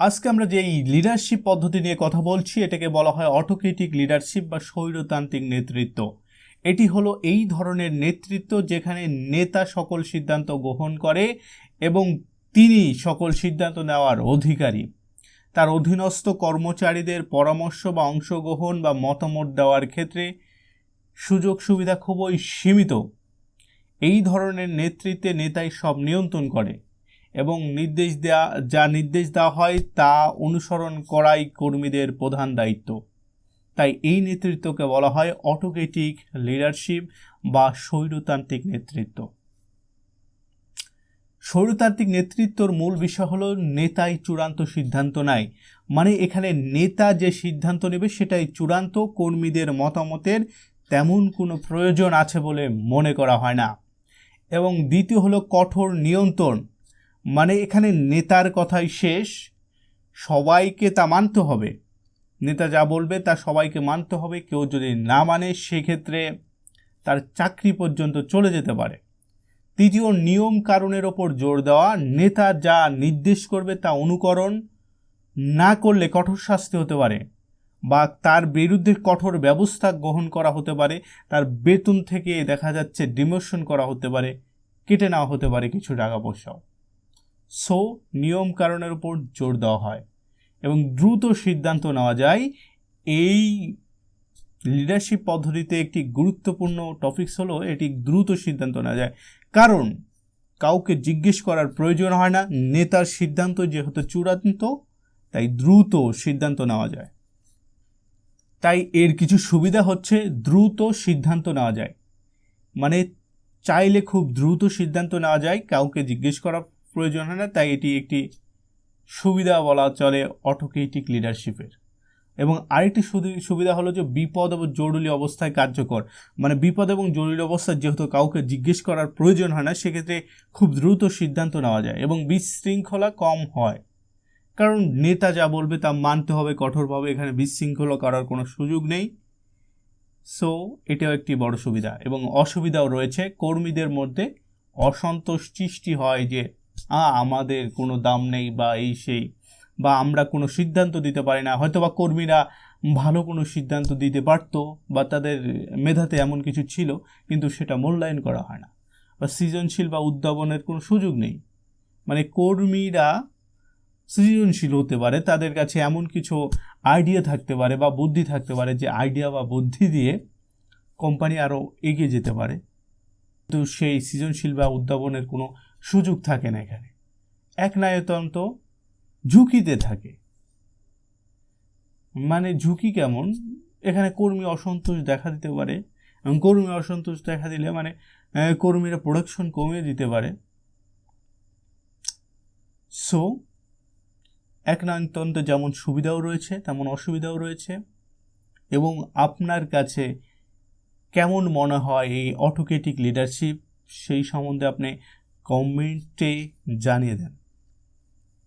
আজকে আমরা যে এই লিডারশিপ পদ্ধতি নিয়ে কথা বলছি, এটাকে বলা হয় অটোক্রেটিক লিডারশিপ বা স্বৈরতান্ত্রিক নেতৃত্ব। এটি হলো এই ধরনের নেতৃত্ব যেখানে নেতা সকল সিদ্ধান্ত গ্রহণ করে এবং তিনি সকল সিদ্ধান্ত নেওয়ার অধিকারী। তার অধীনস্থ কর্মচারীদের পরামর্শ বা অংশগ্রহণ বা মতামত দেওয়ার ক্ষেত্রে সুযোগ সুবিধা খুবই সীমিত। এই ধরনের নেতৃত্বে নেতাই সব নিয়ন্ত্রণ করে। এবং নির্দেশ দেওয়া যা নির্দেশ দেওয়া হয় তা অনুসরণ করাই কর্মীদের প্রধান দায়িত্ব। তাই এই নেতৃত্বকে বলা হয় অটোক্রেটিক লিডারশিপ বা স্বৈরতান্ত্রিক নেতৃত্ব। স্বৈরতান্ত্রিক নেতৃত্বর মূল বিষয় হলো নেতাই চূড়ান্ত সিদ্ধান্ত নেয়। মানে এখানে নেতা যে সিদ্ধান্ত নেবে সেটাই চূড়ান্ত, কর্মীদের মতামতের তেমন কোনো প্রয়োজন আছে বলে মনে করা হয় না। এবং দ্বিতীয় হলো কঠোর নিয়ন্ত্রণ। মানে এখানে নেতার কথাই শেষ, সবাইকে তা মানতে হবে। নেতা যা বলবে তা সবাইকে মানতে হবে, কেউ যদি না মানে সেক্ষেত্রে তার চাকরি পর্যন্ত চলে যেতে পারে। তৃতীয় নিয়ম কারণের ওপর জোর দেওয়া, নেতা যা নির্দেশ করবে তা অনুকরণ না করলে কঠোর শাস্তি হতে পারে বা তার বিরুদ্ধে কঠোর ব্যবস্থা গ্রহণ করা হতে পারে, তার বেতন থেকে দেখা যাচ্ছে ডিমোশন করা হতে পারে, কেটে নেওয়া হতে পারে কিছু টাকা পয়সাও। সো নিয়ম কারণের উপর জোর দেওয়া হয় এবং দ্রুত সিদ্ধান্ত নেওয়া যায়। এই লিডারশিপ পদ্ধতিতে একটি গুরুত্বপূর্ণ টপিকস হলো এটি দ্রুত সিদ্ধান্ত নেওয়া যায়। কারণ কাউকে জিজ্ঞেস করার প্রয়োজন হয় না, নেতার সিদ্ধান্ত যেহেতু চূড়ান্ত, তাই দ্রুত সিদ্ধান্ত নেওয়া যায়। তাই এর কিছু সুবিধা হচ্ছে, দ্রুত সিদ্ধান্ত নেওয়া যায়। মানে চাইলে খুব দ্রুত সিদ্ধান্ত নেওয়া যায়, কাউকে জিজ্ঞেস করার প্রয়োজন হয় না, তাই এটি একটি সুবিধা বলা চলে অটোক্রেটিক লিডারশিপের এবং আরেকটি সুবিধা হলো যে বিপদ এবং জরুরি অবস্থায় কার্যকর। মানে বিপদ এবং জরুরি অবস্থায় যেহেতু কাউকে জিজ্ঞেস করার প্রয়োজন হয় না, সেক্ষেত্রে খুব দ্রুত সিদ্ধান্ত নেওয়া যায় এবং বিশৃঙ্খলা কম হয়। কারণ নেতা যা বলবে তা মানতে হবে, কঠোরভাবে, এখানে বিশৃঙ্খলা করার কোনো সুযোগ নেই। সো এটাও একটি বড় সুবিধা এবং অসুবিধাও রয়েছে। কর্মীদের মধ্যে অসন্তোষ সৃষ্টি হয় যে আমাদের কোনো দাম নেই বা এই সেই, বা আমরা কোনো সিদ্ধান্ত দিতে পারি না। হয়তো বা কর্মীরা ভালো কোনো সিদ্ধান্ত দিতে পারতো বা তাদের মেধাতে এমন কিছু ছিল, কিন্তু সেটা মূল্যায়ন করা হয় না। বা সৃজনশীল বা উদ্ভাবনের কোনো সুযোগ নেই। মানে কর্মীরা সৃজনশীল হতে পারে, তাদের কাছে এমন কিছু আইডিয়া থাকতে পারে বা বুদ্ধি থাকতে পারে যে আইডিয়া বা বুদ্ধি দিয়ে কোম্পানি আরও এগিয়ে যেতে পারে। কিন্তু সেই সৃজনশীল বা উদ্ভাবনের কোনো সুযোগ থাকে না এখানে। এক নায়তন্ত ঝুঁকিতে থাকে। মানে ঝুঁকি কেমন? এখানে কর্মী অসন্তোষ দেখা দিতে পারে এবং কর্মী অসন্তোষ দেখা দিলে মানে কর্মীরা প্রোডাকশন কমিয়ে দিতে পারে। সো এক নায়তন্ত যেমন সুবিধাও রয়েছে, তেমন অসুবিধাও রয়েছে এবং আপনার কাছে কেমন মনে হয় এই অটোকেটিক লিডারশিপ সেই সম্বন্ধে আপনি কমেন্টে জানিয়ে দেন।